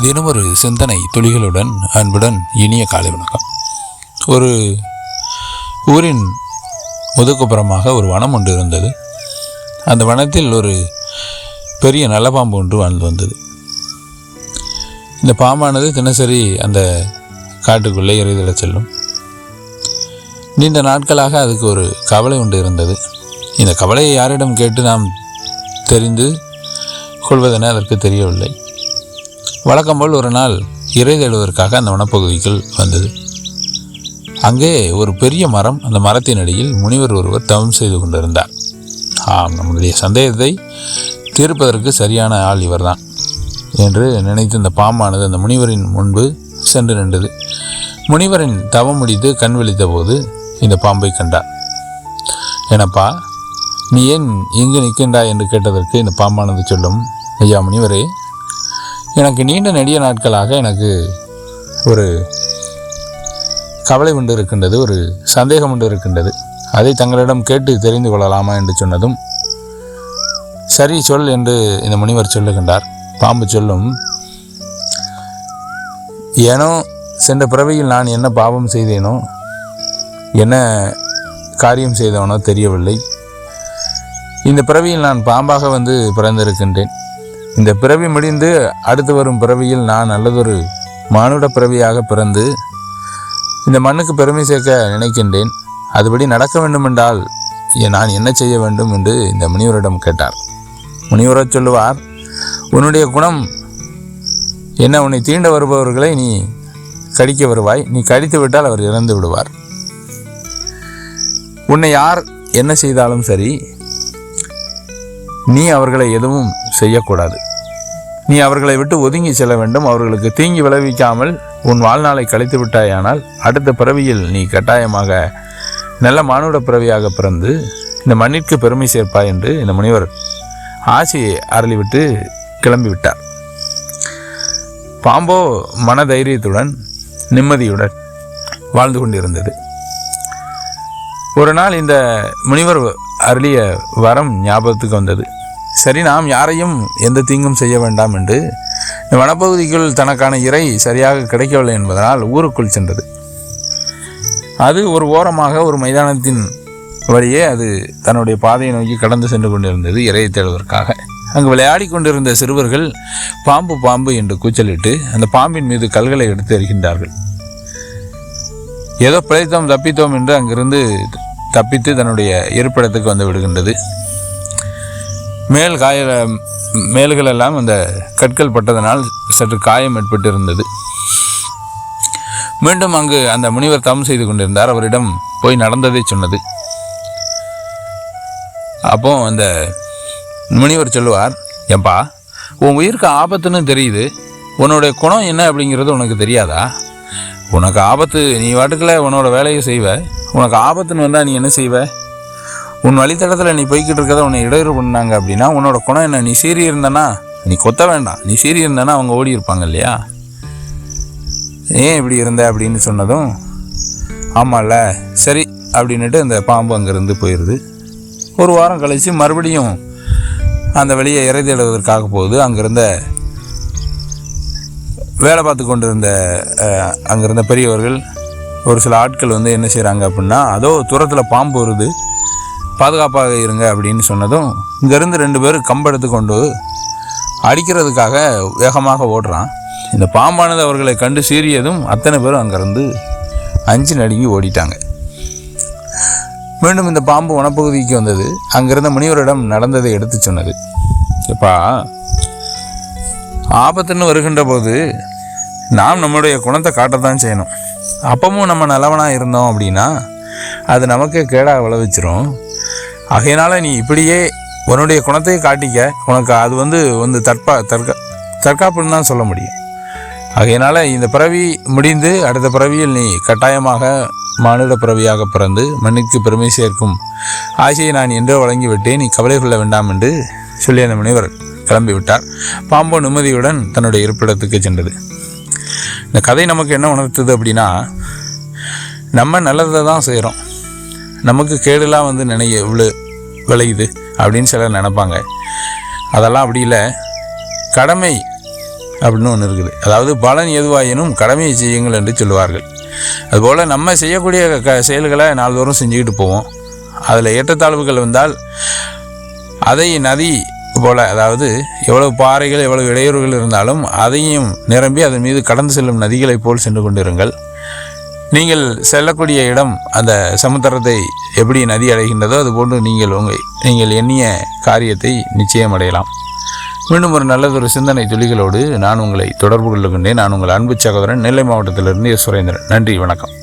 தினம் ஒரு சிந்தனை துளிகளுடன் அன்புடன் இனிய காலை வணக்கம். ஒரு ஊரின் முதுகுப்புறமாக ஒரு வனம் ஒன்று இருந்தது. அந்த வனத்தில் ஒரு பெரிய நல்ல பாம்பு ஒன்று வாழ்ந்து வந்தது. இந்த பாம்பானது தினசரி அந்த காட்டுக்குள்ளே இறைதிட செல்லும். நீண்ட நாட்களாக அதுக்கு ஒரு கவலை ஒன்று இருந்தது. இந்த கவலையை யாரிடம் கேட்டு நாம் தெரிந்து கொள்வதென அதற்கு தெரியவில்லை. வழக்கம் போல் ஒரு நாள் இறை தேடுவதற்காக அந்த வனப்பகுதிக்குள் வந்தது. அங்கே ஒரு பெரிய மரம் அந்த மரத்தின் அடியில் முனிவர் ஒருவர் தவம் செய்து கொண்டிருந்தார். ஆம் நம்முடைய சந்தேகத்தை தீர்ப்பதற்கு சரியான ஆள் இவர்தான் என்று நினைத்து இந்த பாம்பானது அந்த முனிவரின் முன்பு சென்று நின்றது. முனிவரின் தவம் முடித்து கண் விழித்த போது இந்த பாம்பை கண்டார். எனப்பா நீ ஏன் இங்கு நிற்கின்றாய்? என்று கேட்டதற்கு இந்த பாம்பானது சொல்லும் ஐயா முனிவரே எனக்கு நீண்ட நெடிய நாட்களாக எனக்கு ஒரு கவலை உண்டு இருக்கின்றது ஒரு சந்தேகம் உண்டு இருக்கின்றது. அதை தங்களிடம் கேட்டு தெரிந்து கொள்ளலாமா என்று சொன்னதும் சரி சொல் என்று இந்த முனிவர் சொல்லுகின்றார். பாம்பு சொல்லும் ஏனோ சென்ற பிறவியில் நான் என்ன பாவம் செய்தேனோ என்ன காரியம் செய்தவனோ தெரியவில்லை. இந்த பிறவியில் நான் பாம்பாக வந்து பிறந்திருக்கின்றேன். இந்த பிறவி முடிந்து அடுத்து வரும் பிறவியில் நான் நல்லதொரு மானுட பிறவியாக பிறந்து இந்த மண்ணுக்கு பெருமை சேர்க்க நினைக்கின்றேன். அதுபடி நடக்க வேண்டுமென்றால் நான் என்ன செய்ய வேண்டும் என்று இந்த முனிவரிடம் கேட்டார். முனிவரோ சொல்லுவார் உன்னுடைய குணம் என்ன? உன்னை தீண்ட வருபவர்களை நீ கடிக்க வருவாய். நீ கடித்து விட்டால் அவர் இறந்து விடுவார். உன்னை யார் என்ன செய்தாலும் சரி நீ அவர்களை எதுவும் செய்யக்கூடாது. நீ அவர்களை விட்டு ஒதுங்கி செல்ல வேண்டும். அவர்களுக்கு தீங்கி விளைவிக்காமல் உன் வாழ்நாளை கழித்து விட்டாயானால் அடுத்த பிறவியில் நீ கட்டாயமாக நல்ல மானுட பிறவியாக பிறந்து இந்த மண்ணிற்கு பெருமை சேர்ப்பாய் என்று இந்த முனிவர் ஆசையை அருளிவிட்டு கிளம்பிவிட்டார். பாம்போ மன தைரியத்துடன் நிம்மதியுடன் வாழ்ந்து கொண்டிருந்தது. ஒரு நாள் இந்த முனிவர் அருளிய வரம் ஞாபகத்துக்கு வந்தது. சரி நாம் யாரையும் எந்த தீங்கும் செய்ய வேண்டாம் என்று வனப்பகுதிக்குள் தனக்கான இறை சரியாக கிடைக்கவில்லை என்பதனால் ஊருக்குள் சென்றது. அது ஒரு ஓரமாக ஒரு மைதானத்தின் வழியே அது தன்னுடைய பாதையை நோக்கி கடந்து சென்று கொண்டிருந்தது இறையை தேடுவதற்காக. அங்கு விளையாடி கொண்டிருந்த சிறுவர்கள் பாம்பு பாம்பு என்று கூச்சலிட்டு அந்த பாம்பின் மீது கல்களை எடுத்து எறிகின்றார்கள். ஏதோ பிழைத்தோம் தப்பித்தோம் என்று அங்கிருந்து தப்பித்து தன்னுடைய இருப்பிடத்துக்கு வந்து விடுகின்றது. மேல் காய மேல்கள் எல்லாம் அந்த கற்கள் பட்டதனால் சற்று காயம் ஏற்பட்டு இருந்தது மீண்டும் அங்கு அந்த முனிவர் தவம் செய்து கொண்டிருந்தார். அவரிடம் போய் நடந்ததை சொன்னது. அப்போ அந்த முனிவர் சொல்லுவார் ஏம்பா உன் உயிருக்கு ஆபத்துன்னு தெரியுது. உன்னோட குணம் என்ன அப்படிங்கிறது உனக்கு தெரியாதா? உனக்கு ஆபத்து நீ வாட்டுக்கில் உன்னோட வேலையை செய்வ. உனக்கு ஆபத்துன்னு வந்தால் நீ என்ன செய்வ? உன் வழித்தடத்தில் நீ போய்கிட்டு இருக்கிறத உன்னை இடையூறு பண்ணாங்க அப்படின்னா உன்னோட குணம் என்ன? நீ சீறி இருந்தனா? நீ கொத்த வேண்டாம். நீ சீறி இருந்தனா அவங்க ஓடி இருப்பாங்க இல்லையா? ஏன் இப்படி இருந்த அப்படின்னு சொன்னதும் ஆமாம்ல சரி அப்படின்னுட்டு அந்த பாம்பு அங்கேருந்து போயிடுது ஒரு வாரம் கழித்து மறுபடியும் அந்த வெளியே இறை தேடுவதற்காக போகுது. அங்கேருந்த வேலை பார்த்து கொண்டிருந்த அஹ், அங்கிருந்த பெரியவர்கள் ஒரு சில ஆட்கள் வந்து என்ன செய்கிறாங்க அப்படின்னா அதோ தூரத்தில் பாம்பு வருது. பாதுகாப்பாக இருங்க அப்படின்னு சொன்னதும் இங்கேருந்து ரெண்டு பேரும் கம்பெடுத்து கொண்டு அடிக்கிறதுக்காக வேகமாக ஓடுறான். இந்த பாம்பானது அவர்களை கண்டு சீறியதும் அத்தனை பேரும் அங்கேருந்து அஞ்சு நடுங்கி ஓடிட்டாங்க. மீண்டும் இந்த பாம்பு வனப்பகுதிக்கு வந்தது. அங்கிருந்த முனிவரிடம் நடந்ததை எடுத்து சொன்னது. எப்பா ஆபத்துன்னு வருகின்ற போது நாம் நம்முடைய குணத்தை காட்டத்தான் செய்யணும். அப்பவும் நம்ம நல்லவனாக இருந்தோம் அப்படின்னா அது நமக்கே கேடாக விளைவிச்சிரும். ஆகையினால நீ இப்படியே உன்னுடைய குணத்தை காட்டிக்க உனக்கு அது வந்து வந்து தற்பா தற்கா தற்காப்புன்னு தான் சொல்ல முடியும். ஆகையினால இந்த பிறவி முடிந்து அடுத்த பிறவியில் நீ கட்டாயமாக மானிட பிறவியாக பிறந்து மண்ணுக்கு பெருமை சேர்க்கும் ஆசையை நான் என்றோ வழங்கி விட்டேன் நீ கவலை கொள்ள வேண்டாம் என்று சொல்லி அந்த முனைவர் கிளம்பி விட்டார் பாம்போ நிம்மதியுடன் தன்னுடைய இருப்பிடத்துக்கு சென்றது. இந்த கதை நமக்கு என்ன உணர்த்துது அப்படின்னா நம்ம நல்லதை தான் செய்கிறோம் நமக்கு கேடுலாம் வந்து நினைய இவ்வளோ விளையுது அப்படின்னு சிலர் நினைப்பாங்க. அதெல்லாம் அப்படி இல்லை. கடமை அப்படின்னு ஒன்று இருக்குது. அதாவது பலன் எதுவாயினும் கடமையை செய்யுங்கள் என்று சொல்லுவார்கள். அதுபோல் நம்ம செய்யக்கூடிய க செயல்களை நாள்தோறும் செஞ்சுக்கிட்டு போவோம். அதில் ஏற்றத்தாழ்வுகள் வந்தால் அதை நதி போல் அதாவது எவ்வளவு பாறைகள் எவ்வளவு இடையூறுகள் இருந்தாலும் அதையும் நிரம்பி அதன் மீது கடந்து செல்லும் நதிகளைப் போல் சென்று கொண்டிருங்கள். நீங்கள் செல்லக்கூடிய இடம் அந்த சமுத்திரத்தை எப்படி நதி அடைகின்றதோ அதுபோன்று நீங்கள் உங்கள் நீங்கள் எண்ணிய காரியத்தை நிச்சயம் அடையலாம். மீண்டும் ஒரு நல்லதொரு சிந்தனை துளிகளோடு நான் உங்களை தொடர்பு கொள்ளுகின்றேன். நான் உங்கள் அன்பு சகோதரன் நெல்லை மாவட்டத்திலிருந்து சுரேந்திரன். நன்றி வணக்கம்.